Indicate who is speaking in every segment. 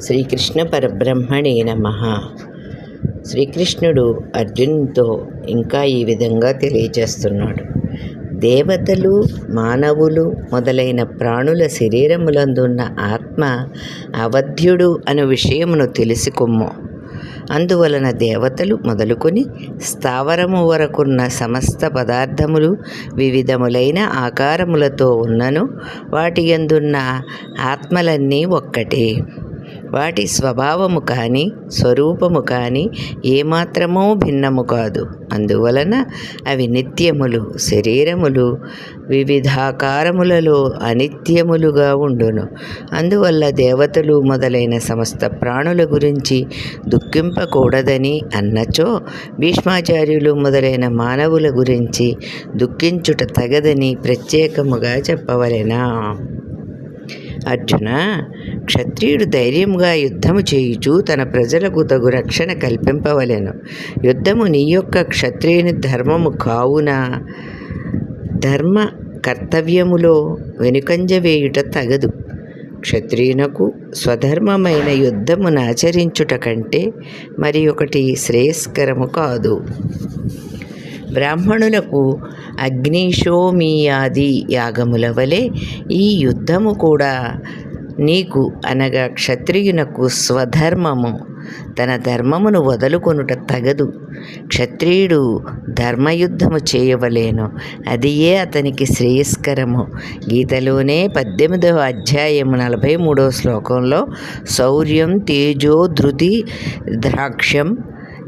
Speaker 1: శ్రీకృష్ణ పరబ్రహ్మణే నమ. శ్రీకృష్ణుడు అర్జునుడితో ఇంకా ఈ విధంగా తెలియజేస్తున్నాడు. దేవతలు మానవులు మొదలైన ప్రాణుల శరీరములందున్న ఆత్మ అవధ్యుడు అను విషయమును తెలుసుకుమ్ము. అందువలన దేవతలు మొదలుకొని స్థావరము వరకున్న సమస్త పదార్థములు వివిధములైన ఆకారములతో ఉన్నను వాటి యందున్న ఆత్మలన్నీ ఒక్కటే. వాటి స్వభావము కానీ స్వరూపము కానీ ఏమాత్రమూ భిన్నము కాదు. అందువలన అవి నిత్యములు శరీరములు వివిధాకారములలో అనిత్యములుగా ఉండును. అందువల్ల దేవతలు మొదలైన సమస్త ప్రాణుల గురించి దుఃఖింపకూడదని అన్నచో భీష్మాచార్యులు మొదలైన మానవుల గురించి దుఃఖించుట తగదని ప్రత్యేకముగా చెప్పవలెనా? అర్జున క్షత్రియుడు ధైర్యంగా యుద్ధము చేయుచు తన ప్రజలకు తగు రక్షణ కల్పింపవలెను. యుద్ధము నీ యొక్క క్షత్రియుని ధర్మము కావున? ధర్మ కర్తవ్యములో వెనుకంజ వేయుట తగదు. క్షత్రియునకు స్వధర్మమైన యుద్ధమును ఆచరించుట కంటే మరి ఒకటి శ్రేయస్కరము కాదు. బ్రాహ్మణులకు అగ్నిశోమీయాది యాగముల వలె ఈ యుద్ధము కూడా నీకు అనగా క్షత్రియునకు స్వధర్మము. తన ధర్మమును వదులుకొనుట తగదు. క్షత్రియుడు ధర్మయుద్ధము చేయవలేను. అది ఏ అతనికి శ్రేయస్కరము. గీతలోనే పద్దెనిమిదవ అధ్యాయము నలభై మూడవ శ్లోకంలో శౌర్యం తేజో ధృతి ద్రాక్ష్యం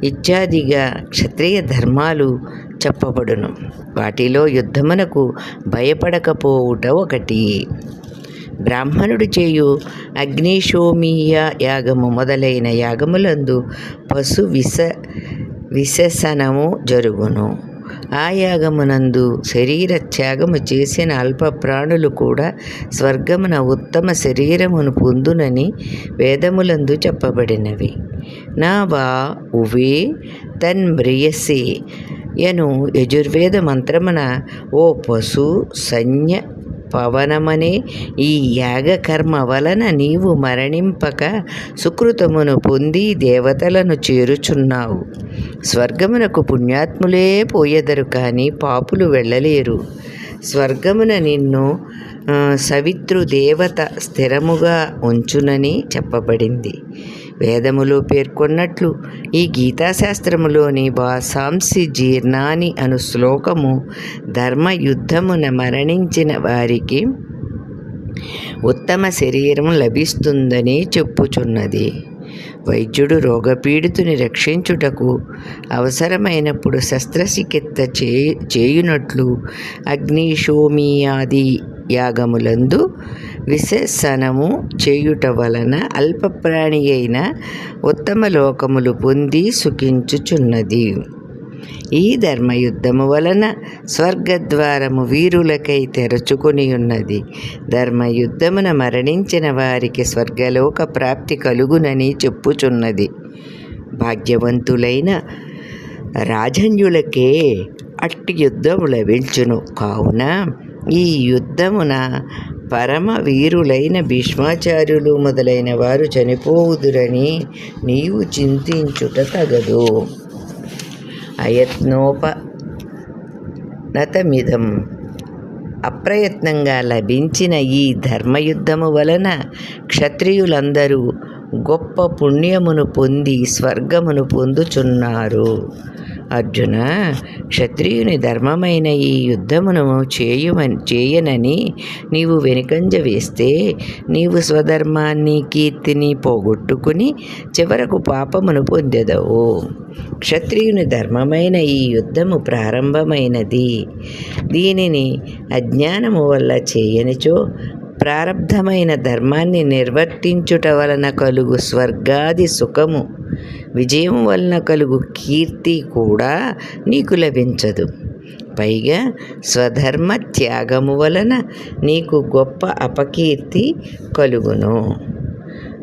Speaker 1: ఇత్యాదిగా క్షత్రియ ధర్మాలు చెప్పబడును. వాటిలో యుద్ధమునకు భయపడకపోవుట ఒకటి. బ్రాహ్మణుడు చేయు అగ్నిశోమీయ యాగము మొదలైన యాగములందు పశు విస విశసనము జరుగును. ఆ యాగమునందు శరీర త్యాగము చేసిన అల్ప ప్రాణులు కూడా స్వర్గమున ఉత్తమ శరీరమును పొందునని వేదములందు చెప్పబడినవి. నా వా ఉవే తన్మ్రియసే యను యజుర్వేద మంత్రమున ఓ పశు సైన్య పవనమనే ఈ యాగకర్మ వలన నీవు మరణింపక సుకృతమును పొంది దేవతలను చేరుచున్నావు. స్వర్గమునకు పుణ్యాత్ములే పోయెదరు కానీ పాపులు వెళ్ళలేరు. స్వర్గమున నిన్ను సవిత్రు దేవత స్థిరముగా ఉంచునని చెప్పబడింది. వేదములో పేర్కొన్నట్లు ఈ గీతాశాస్త్రములోని వాసాంసి జీర్ణాని అను శ్లోకము ధర్మయుద్ధమున మరణించిన వారికి ఉత్తమ శరీరం లభిస్తుందని చెప్పుచున్నది. వైద్యుడు రోగపీడితుని రక్షించుటకు అవసరమైనప్పుడు శస్త్రచికిత్స చే చేయునట్లు అగ్నిశోమియాది యాగములందు విశేషణము చేయుట వలన అల్పప్రాణి అయిన ఉత్తమ లోకములు పొంది సుఖించుచున్నది. ఈ ధర్మయుద్ధము వలన స్వర్గద్వారము వీరులకై తెరచుకొని ఉన్నది ధర్మయుద్ధమున మరణించిన వారికి స్వర్గలోక ప్రాప్తి కలుగునని చెప్పుచున్నది. భాగ్యవంతులైన రాజన్యులకే అట్టి యుద్ధము లభించును. కావున ఈ యుద్ధమున పరమ వీరులైన భీష్మాచార్యులు మొదలైన వారు చనిపోవుదురని నీవు చింతించుట తగదు. అయత్నోపనతమిదం అప్రయత్నంగా లభించిన ఈ ధర్మయుద్ధము వలన క్షత్రియులందరూ గొప్ప పుణ్యమును పొంది స్వర్గమును పొందుచున్నారు. అర్జున క్షత్రియుని ధర్మమైన ఈ యుద్ధమును చేయుమని చేయనని నీవు వెనుకంజ వేస్తే నీవు స్వధర్మాన్ని కీర్తిని పోగొట్టుకుని చివరకు పాపమును పొందెదవు. క్షత్రియుని ధర్మమైన ఈ యుద్ధము ప్రారంభమైనది. దీనిని అజ్ఞానము వల్ల చేయనిచో ప్రారబ్ధమైన ధర్మాన్ని నిర్వర్తించుట వలన కలుగు స్వర్గాది సుఖము విజయం వలన కలుగు కీర్తి కూడా నీకు లభించదు. పైగా స్వధర్మ త్యాగము వలన నీకు గొప్ప అపకీర్తి కలుగును.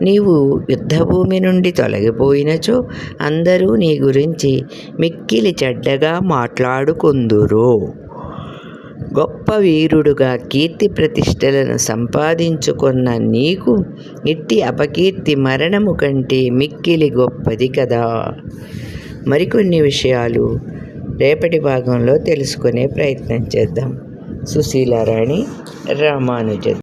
Speaker 1: నీవు యుద్ధభూమి నుండి తొలగిపోయినచో అందరూ నీ గురించి మిక్కిలి చెడ్డగా మాట్లాడుకుందురు. గొప్ప వీరుడుగా కీర్తి ప్రతిష్టలను సంపాదించుకున్న నీకు ఇట్టి అపకీర్తి మరణము కంటే మిక్కిలి గొప్పది కదా. మరికొన్ని విషయాలు రేపటి భాగంలో తెలుసుకునే ప్రయత్నం చేద్దాం. సుశీలారాణి రామానుజన్